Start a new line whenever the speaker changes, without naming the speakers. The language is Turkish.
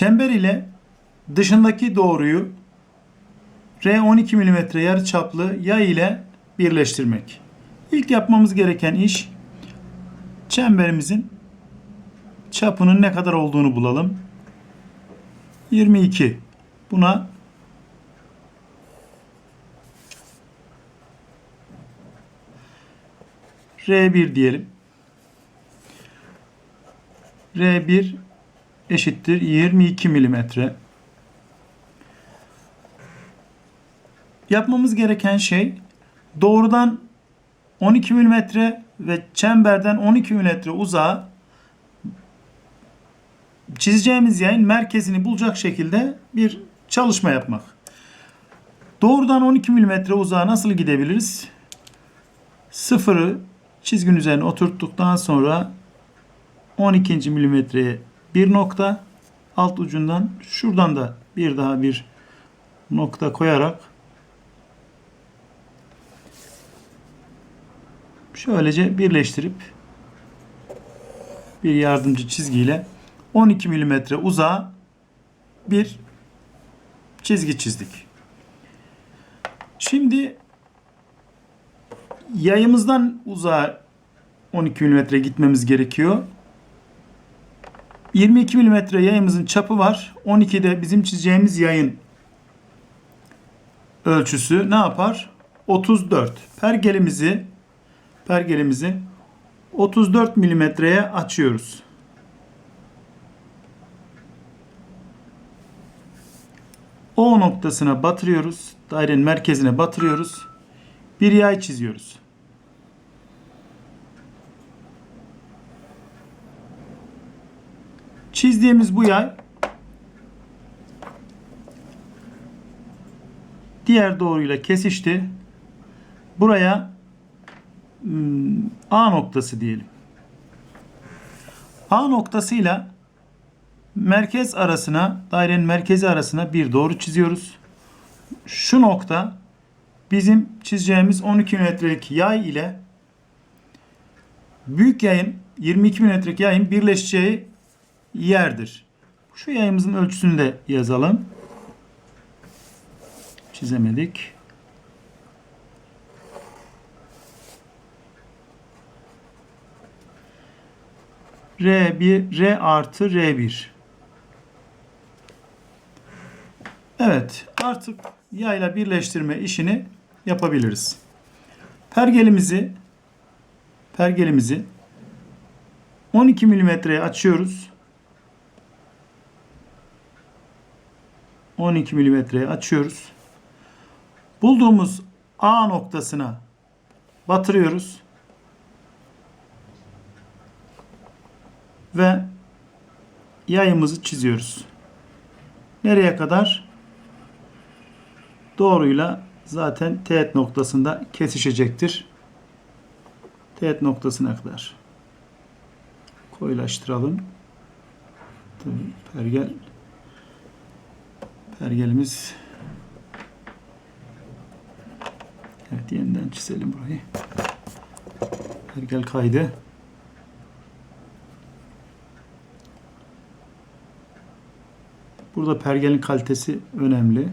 Çember ile dışındaki doğruyu R 12 mm yarıçaplı yay ile birleştirmek. İlk yapmamız gereken iş çemberimizin çapının ne kadar olduğunu bulalım. 22. Buna R1 diyelim. R1 eşittir 22 milimetre. Yapmamız gereken şey doğrudan 12 milimetre ve çemberden 12 milimetre uzağa çizeceğimiz yayın merkezini bulacak şekilde bir çalışma yapmak. Doğrudan 12 milimetre uzağa nasıl gidebiliriz? Sıfırı çizginin üzerine oturttuktan sonra 12. milimetreye bir nokta alt ucundan şuradan da bir daha bir nokta koyarak şöylece birleştirip bir yardımcı çizgiyle 12 milimetre uzağa bir çizgi çizdik. Şimdi yayımızdan uzağa 12 milimetre gitmemiz gerekiyor. 22 milimetre yayımızın çapı var. 12 de bizim çizeceğimiz yayın ölçüsü ne yapar? 34. Pergelimizi pergelimizi 34 milimetreye açıyoruz. O noktasına batırıyoruz. Dairenin merkezine batırıyoruz. Bir yay çiziyoruz. Çizdiğimiz bu yay diğer doğruyla kesişti. Buraya hmm, A noktası diyelim. A noktasıyla merkez arasına, dairenin merkezi arasına bir doğru çiziyoruz. Şu nokta bizim çizeceğimiz 12 metrelik yay ile büyük yayın 22 metrelik yayın birleşeceği yerdir. Şu yayımızın ölçüsünü de yazalım. Çizemedik. R1, R artı R1. Evet, artık yayla birleştirme işini yapabiliriz. Pergelimizi pergelimizi 12 milimetreye açıyoruz. 12 milimetreye açıyoruz. Bulduğumuz A noktasına batırıyoruz. Ve yayımızı çiziyoruz. Nereye kadar? Doğruyla zaten teğet noktasında kesişecektir. Teğet noktasına kadar. Koyulaştıralım. Pergel pergelimiz Evet yeniden çizelim burayı. Pergel kaydı. Burada pergelin kalitesi önemli.